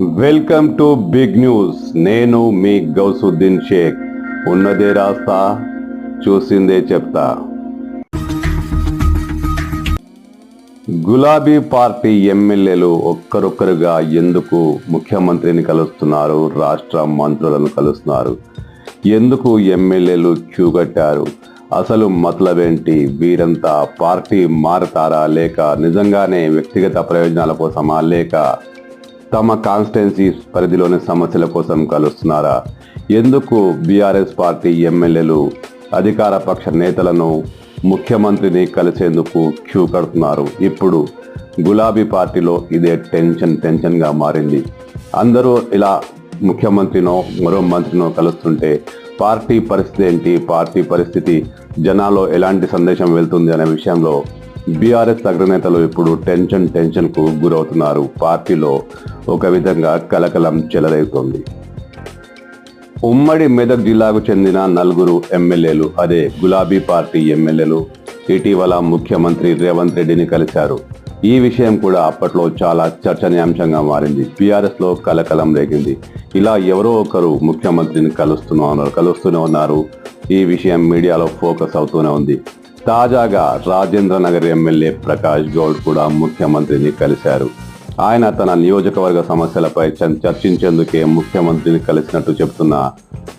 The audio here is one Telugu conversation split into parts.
Welcome to big news. నేను మీ గౌసుద్దీన్ షేక్. ఉన్నదే రాస్తా చూసిందే చెప్తా. గులాబీ పార్టీ ఎమ్మెల్యేలు ఒక్కరొక్కరుగా ఎందుకు ముఖ్యమంత్రిని కలుస్తున్నారు రాష్ట్ర మంత్రులను కలుస్తున్నారు? ఎందుకు ఎమ్మెల్యేలు చూగట్టారు అసలు మతలవేంటి వీరంతా పార్టీ మారతారా లేక నిజంగానే వ్యక్తిగత ప్రయోజనాల కోసమా లేక తమ కాన్స్టిట్యున్సీ పరిధిలోని సమస్యల కోసం కలుస్తున్నారా? ఎందుకు బీఆర్ఎస్ పార్టీ ఎమ్మెల్యేలు అధికార పక్ష నేతలను ముఖ్యమంత్రిని కలిసేందుకు క్యూ కడుతున్నారు? ఇప్పుడు గులాబీ పార్టీలో ఇదే టెన్షన్ టెన్షన్గా మారింది. అందరూ ఇలా ముఖ్యమంత్రినో మరో మంత్రినో కలుస్తుంటే పార్టీ పరిస్థితి ఏంటి? పార్టీ పరిస్థితి జనాల్లో ఎలాంటి సందేశం వెళ్తుంది అనే విషయంలో బీఆర్ఎస్ అగ్రనేతలు ఇప్పుడు టెన్షన్ టెన్షన్కు గురవుతున్నారు. పార్టీలో ఒక విధంగా కలకలం చెలరేగుతోంది. ఉమ్మడి మెదక్ జిల్లాకు చెందిన నలుగురు ఎమ్మెల్యేలు అదే గులాబీ పార్టీ ఎమ్మెల్యేలు ఇటీవల ముఖ్యమంత్రి రేవంత్ రెడ్డిని కలిశారు. ఈ విషయం కూడా అప్పట్లో చాలా చర్చనీయాంశంగా మారింది. బీఆర్ఎస్లో కలకలం రేగింది. ఇలా ఎవరో ఒకరు ముఖ్యమంత్రిని కలుస్తున్నారు కలుస్తూనే ఉన్నారు. ఈ విషయం మీడియాలో ఫోకస్ అవుతూనే ఉంది. తాజాగా రాజేంద్ర నగర్ ఎమ్మెల్యే ప్రకాష్ గౌడ్ కూడా ముఖ్యమంత్రిని కలిశారు. ఆయన తన నియోజకవర్గ సమస్యలపై చ- చర్చించేందుకే ముఖ్యమంత్రిని కలిసినట్టు చెబుతున్న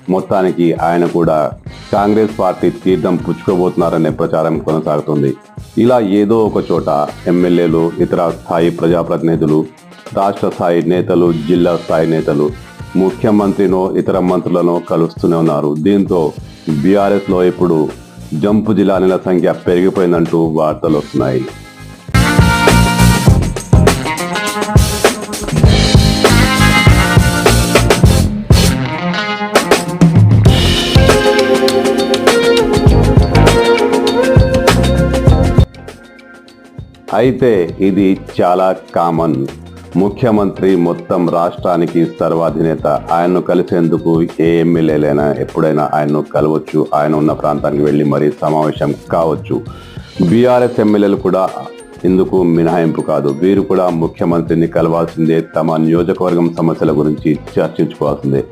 మొత్తానికి ఆయన కూడా కాంగ్రెస్ పార్టీ తీర్థం పుచ్చుకోబోతున్నారనే ప్రచారం కొనసాగుతుంది. ఇలా ఏదో ఒక చోట ఎమ్మెల్యేలు ఇతర స్థాయి ప్రజాప్రతినిధులు రాష్ట్ర స్థాయి నేతలు జిల్లా స్థాయి నేతలు ముఖ్యమంత్రినో ఇతర మంత్రులను కలుస్తూనే ఉన్నారు. దీంతో బీఆర్ఎస్లో ఇప్పుడు జంపు జిల్లాల సంఖ్య పెరిగిపోయిందంటూ వార్తలు వస్తున్నాయి. అయితే ఇది చాలా కామన్. ముఖ్యమంత్రి మొత్తం రాష్ట్రానికి సర్వాధినేత. ఆయన్ను కలిసేందుకు ఏ ఎమ్మెల్యేలైనా ఎప్పుడైనా ఆయన్ను కలవచ్చు. ఆయన ఉన్న ప్రాంతానికి వెళ్ళి మరీ సమావేశం కావచ్చు. బీఆర్ఎస్ ఎమ్మెల్యేలు కూడా ఇందుకు మినహాయింపు కాదు. వీరు కూడా ముఖ్యమంత్రిని కలవాల్సిందే. తమ నియోజకవర్గం సమస్యల గురించి చర్చించుకోవాల్సిందే.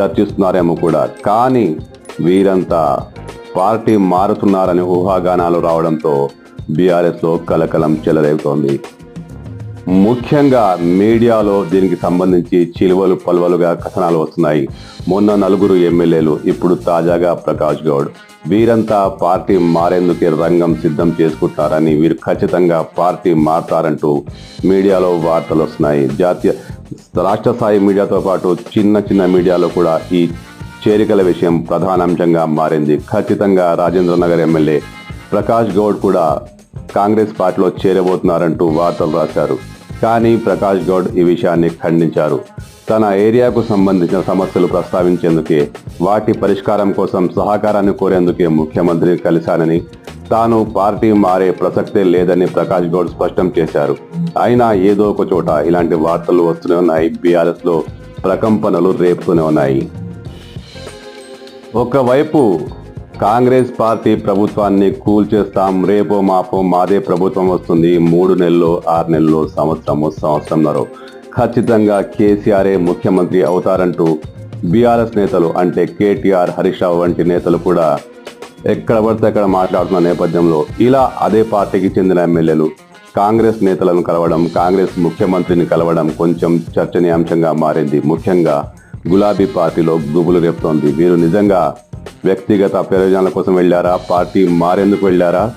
చర్చిస్తున్నారేమో కూడా. కానీ వీరంతా పార్టీ మారుతున్నారని ఊహాగానాలు రావడంతో బీఆర్ఎస్లో కలకలం చెలరేగుతోంది. ముఖ్యంగా మీడియాలో దీనికి సంబంధించి చిలువలు పలువలుగా కథనాలు వస్తున్నాయి. మొన్న నలుగురు ఎమ్మెల్యేలు ఇప్పుడు తాజాగా ప్రకాష్ గౌడ్. వీరంతా పార్టీ మారేందుకే రంగం సిద్ధం చేసుకుంటారని వీరు ఖచ్చితంగా పార్టీ మారతారంటూ మీడియాలో వార్తలు వస్తున్నాయి. జాతీయ రాష్ట్ర స్థాయి మీడియాతో పాటు చిన్న చిన్న మీడియాలో కూడా ఈ చేరికల విషయం ప్రధానాంశంగా మారింది. ఖచ్చితంగా రాజేంద్ర నగర్ ఎమ్మెల్యే ప్రకాష్ గౌడ్ కూడా కాంగ్రెస్ పార్టీలో చేరబోతున్నారంటూ వార్తలు రాశారు. కానీ ప్రకాష్ గౌడ్ ఈ విషయాన్ని ఖండించారు. తన ఏరియాకు సంబంధించిన సమస్యలు ప్రస్తావించేందుకే వాటి పరిష్కారం కోసం సహకారాన్ని కోరేందుకే ముఖ్యమంత్రిని కలిశానని తాను పార్టీ మారే ప్రసక్తే లేదని ప్రకాష్ గౌడ్ స్పష్టం చేశారు. అయినా ఏదో ఒక చోట ఇలాంటి వార్తలు వస్తూనే ఉన్నాయి. బీఆర్ఎస్లో ప్రకంపనలు రేపుతూనే ఉన్నాయి. ఒకవైపు కాంగ్రెస్ పార్టీ ప్రభుత్వాన్ని కూల్చేస్తాం రేపో మాపో మాదే ప్రభుత్వం వస్తుంది. మూడు నెలలు ఆరు నెలలు సంవత్సరము సంవత్సరంన్నర. ఖచ్చితంగా కేసీఆరే ముఖ్యమంత్రి అవుతారంటూ బీఆర్ఎస్ నేతలు అంటే కేటీఆర్ హరీష్ రావు వంటి నేతలు కూడా ఎక్కడ పడితే అక్కడ మాట్లాడుతున్న నేపథ్యంలో ఇలా అదే పార్టీకి చెందిన ఎమ్మెల్యేలు కాంగ్రెస్ నేతలను కలవడం కాంగ్రెస్ ముఖ్యమంత్రిని కలవడం కొంచెం చర్చనీయాంశంగా మారింది. ముఖ్యంగా గులాబీ పార్టీలో గుబులు రేపుతోంది. వీరు నిజంగా వ్యక్తిగత ప్రయోజనాల కోసం వెళ్ళారా? పార్టీ మారేందుకు వెళ్ళారా?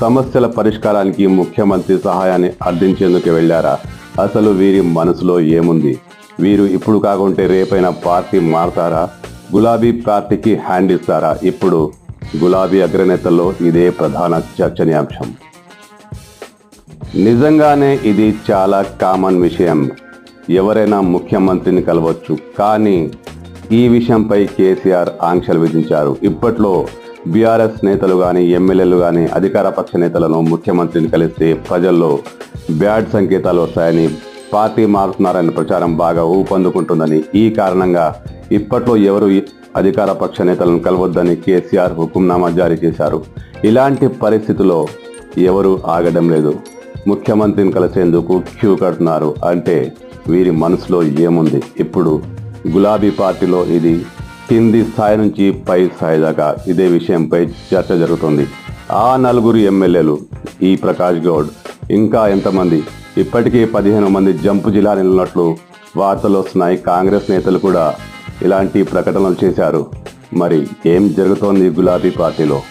సమస్యల పరిష్కారానికి ముఖ్యమంత్రి సహాయాన్ని అర్థించేందుకు వెళ్ళారా? అసలు వీరి మనసులో ఏముంది? వీరు ఇప్పుడు కాకుంటే రేపైనా పార్టీ మారతారా? గులాబీ పార్టీకి హ్యాండ్ ఇస్తారా? ఇప్పుడు గులాబీ అగ్రనేతల్లో ఇదే ప్రధాన చర్చనీయాంశం. నిజంగానే ఇది చాలా కామన్ విషయం. ఎవరైనా ముఖ్యమంత్రిని కలవచ్చు. కానీ ఈ విషయంపై కేసీఆర్ ఆంక్షలు విధించారు. ఇప్పట్లో బీఆర్ఎస్ నేతలు కానీ ఎమ్మెల్యేలు కానీ అధికార పక్ష నేతలను ముఖ్యమంత్రిని కలిస్తే ప్రజల్లో బ్యాడ్ సంకేతాలు వస్తాయని పార్టీ మారుతున్నారని ప్రచారం బాగా ఊపందుకుంటుందని ఈ కారణంగా ఇప్పట్లో ఎవరు అధికార పక్ష నేతలను కలవద్దని కేసీఆర్ హుకుంనామా జారీ చేశారు. ఇలాంటి పరిస్థితుల్లో ఎవరు ఆగడం లేదు. ముఖ్యమంత్రిని కలిసేందుకు క్యూ కడుతున్నారు అంటే వీరి మనసులో ఏముంది? ఇప్పుడు గులాబీ పార్టీలో ఇది కింది స్థాయి నుంచి పై స్థాయి దాకా ఇదే విషయంపై చర్చ జరుగుతుంది. ఆ నలుగురు ఎమ్మెల్యేలు ఈ ప్రకాష్ గౌడ్ ఇంకా ఎంతమంది? ఇప్పటికీ పదిహేను మంది జంపు జిల్లా నిలినట్లు వార్తలు వస్తున్నాయి. కాంగ్రెస్ నేతలు కూడా ఇలాంటి ప్రకటనలు చేశారు. మరి ఏం జరుగుతోంది గులాబీ పార్టీలో?